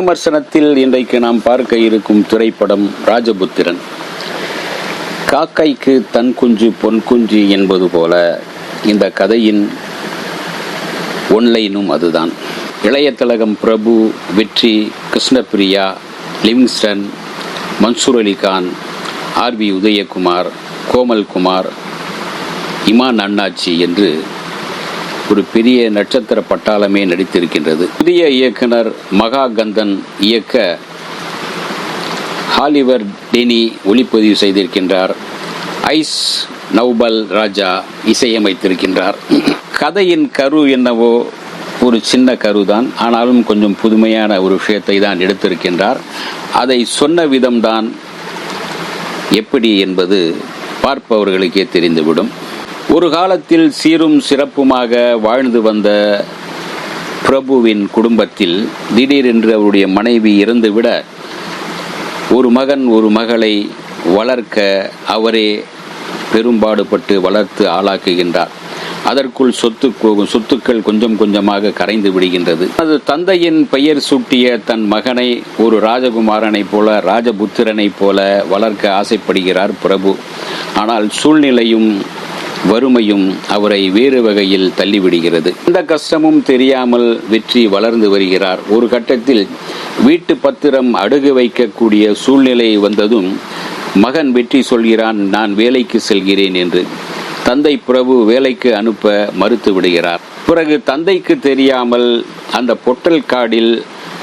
விமர்சனத்தில் இன்றைக்கு நாம் பார்க்க இருக்கும் திரைப்படம் ராஜபுத்திரன். காக்கைக்கு தன் குஞ்சு பொன் குஞ்சு என்பது போல இந்த கதையின் ஒன்லைனும் அதுதான். இளைய திலகம் Prabhu Vetri Krishnapriya Livingston Mansoor Alikhan R V Udayakumar Komalkumar Imman Annachi என்று ஒரு பெரிய நட்சத்திர பட்டாளமே நடித்திருக்கின்றது. புதிய இயக்குனர் மகாகந்தன் இயக்க ஹாலிவர் டெனி ஒளிப்பதிவு செய்திருக்கின்றார். ஐஸ் நவ்பல் ராஜா இசையமைத்திருக்கின்றார். கதையின் கரு என்னவோ ஒரு சின்ன கருதான். ஆனாலும் கொஞ்சம் புதுமையான ஒரு விஷயத்தை தான் எடுத்திருக்கின்றார். அதை சொன்ன விதம்தான் எப்படி என்பது பார்ப்பவர்களுக்கே தெரிந்துவிடும். ஒரு காலத்தில் சீரும் சிறப்புமாக வாழ்ந்து வந்த பிரபுவின் குடும்பத்தில் திடீரென்று அவருடைய மனைவி இறந்துவிட ஒரு மகன் ஒரு மகளை வளர்க்க அவரே பெரும்பாடுபட்டு வளர்த்து ஆளாக்குகின்றார். அதற்குள் சொத்து சொத்துக்கள் கொஞ்சம் கொஞ்சமாக கரைந்து விடுகின்றது. அது தந்தையின் பெயர் சூட்டிய தன் மகனை ஒரு ராஜகுமாரனைப் போல ராஜபுத்திரனைப் போல வளர்க்க ஆசைப்படுகிறார் பிரபு. ஆனால் சூழ்நிலையும் வறுமையும் அவரை வேறு வகையில் தள்ளிவிடுகிறது. இந்த கஷ்டமும் தெரியாமல் வெற்றி வளர்ந்து வருகிறார். ஒரு கட்டத்தில் வீட்டு பத்திரம் அடுகு வைக்கக்கூடிய சூழ்நிலை வந்ததும் மகன் வெற்றி சொல்கிறான் நான் வேலைக்கு செல்கிறேன் என்று. தந்தை பிரபு வேலைக்கு அனுப்ப மறுத்து விடுகிறார். பிறகு தந்தைக்கு தெரியாமல் அந்த பொட்டல் காடில்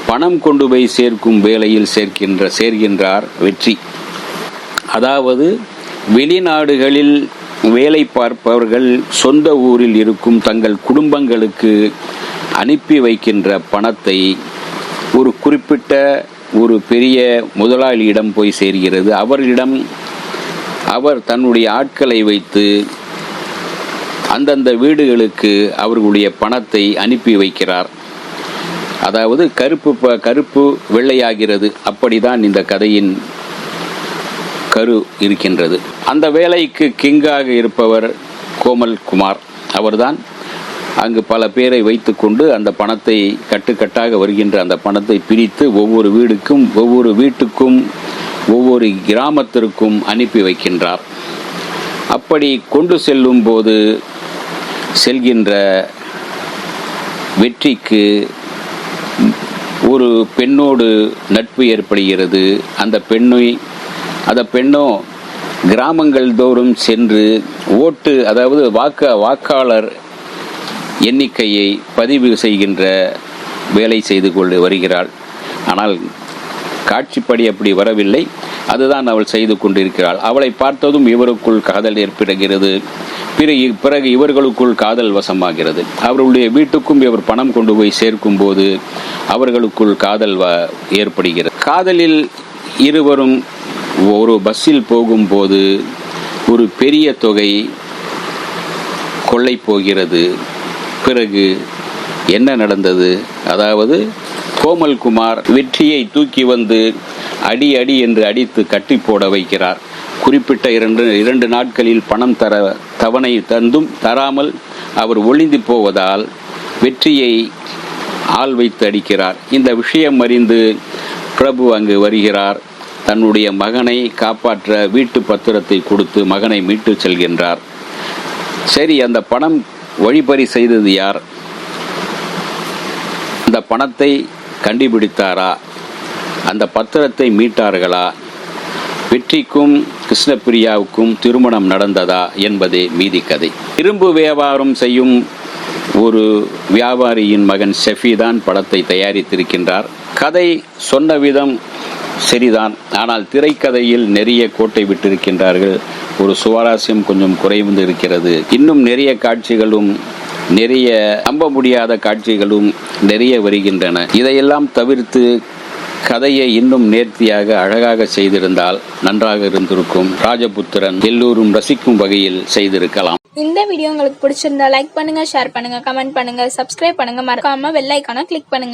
பணம் கொண்டு போய் சேர்க்கும் வேலையில் சேர்க்கின்ற சேர்கின்றார் வெற்றி. அதாவது வெளிநாடுகளில் வேலை பார்ப்பவர்கள் சொந்த ஊரில் இருக்கும் தங்கள் குடும்பங்களுக்கு அனுப்பி வைக்கின்ற பணத்தை ஒரு குறிப்பிட்ட ஒரு பெரிய முதலாளியிடம் போய் சேர்கிறது. அவர்களிடம் அவர் தன்னுடைய ஆட்களை வைத்து அந்தந்த வீடுகளுக்கு அவர்களுடைய பணத்தை அனுப்பி வைக்கிறார். அதாவது கருப்பு ப- கருப்பு வெள்ளையாகிறது. அப்படிதான் இந்த கதையின் கரு இருக்கின்றது. அந்த வேலைக்கு கிங்காக இருப்பவர் கோமல் குமார். அவர்தான் அங்கு பல பேரை வைத்துக்கொண்டு அந்த பணத்தை கட்டுக்கட்டாக வருகின்ற அந்த பணத்தை பிரித்து ஒவ்வொரு வீடுக்கும் ஒவ்வொரு வீட்டுக்கும் ஒவ்வொரு கிராமத்திற்கும் அனுப்பி வைக்கின்றார். அப்படி கொண்டு செல்லும் போது செல்கின்ற வெற்றிக்கு ஒரு பெண்ணோடு நட்பு ஏற்படுகிறது. அந்த பெண்ணை அந்த பெண்ணோ கிராமங்கள் தோறும் சென்று ஓட்டு அதாவது வாக்க வாக்காளர் எண்ணிக்கையை பதிவு செய்கின்ற வேலை செய்து கொண்டு வருகிறாள். ஆனால் காட்சிப்படி அப்படி வரவில்லை. அதுதான் அவள் செய்து கொண்டிருக்கிறாள். அவளை பார்த்ததும் இவருக்குள் காதல் ஏற்படுகிறது. பிறகு பிறகு இவர்களுக்குள் காதல் வசமாகிறது. அவர்களுடைய வீட்டுக்கும் இவர் பணம் கொண்டு போய் சேர்க்கும் போது அவர்களுக்குள் காதல் வ- ஏற்படுகிறது. காதலில் இருவரும் ஒரு பஸ்ஸில் போகும்போது ஒரு பெரிய தொகை கொள்ளை போகிறது. பிறகு என்ன நடந்தது? அதாவது கோமல்குமார் வெற்றியை தூக்கி வந்து அடி அடி என்று அடித்து கட்டி போட வைக்கிறார். குறிப்பிட்ட இரண்டு இரண்டு நாட்களில் பணம் தர தவணை தந்தும் தராமல் அவர் ஒளிந்து போவதால் வெற்றியை ஆள் வைத்து அடிக்கிறார். இந்த விஷயம் அறிந்து பிரபு அங்கு வருகிறார். தன்னுடைய மகனை காப்பாற்ற வீட்டு பத்திரத்தை கொடுத்து மகனை மீட்டு செல்கின்றார். சரி அந்த பணம் வழிபறி செய்தது யார்? அந்த பணத்தை கண்டுபிடித்தாரா? அந்த பத்திரத்தை மீட்டார்களா? வெற்றிக்கும் கிருஷ்ணப்பிரியாவுக்கும் திருமணம் நடந்ததா என்பதே மீதி கதை. இரும்பு வியாபாரம் செய்யும் ஒரு வியாபாரியின் மகன் ஷெஃபி தான் படத்தை தயாரித்திருக்கின்றார். கதை சொன்ன விதம் சரிதான். ஆனால் திரைக்கதையில் நிறைய கோட்டை விட்டிருக்கின்றார்கள். ஒரு சுவாரஸ்யம் கொஞ்சம் குறைந்து இருக்கிறது. இன்னும் நிறைய காட்சிகளும் நிறைய நம்ப முடியாத காட்சிகளும் நிறைய வருகின்றன. இதையெல்லாம் தவிர்த்து கதையை இன்னும் நேர்த்தியாக அழகாக செய்திருந்தால் நன்றாக இருந்திருக்கும். ராஜபுத்திரன் எல்லோரும் ரசிக்கும் வகையில் செய்திருக்கலாம். இந்த வீடியோ உங்களுக்கு பிடிச்சிருந்தா லைக் பண்ணுங்க ஷேர் பண்ணுங்க கமெண்ட் பண்ணுங்க சப்ஸ்கிரைப் பண்ணுங்க. மறக்காம வெள்ளைக்கான கிளிக் பண்ணுங்க.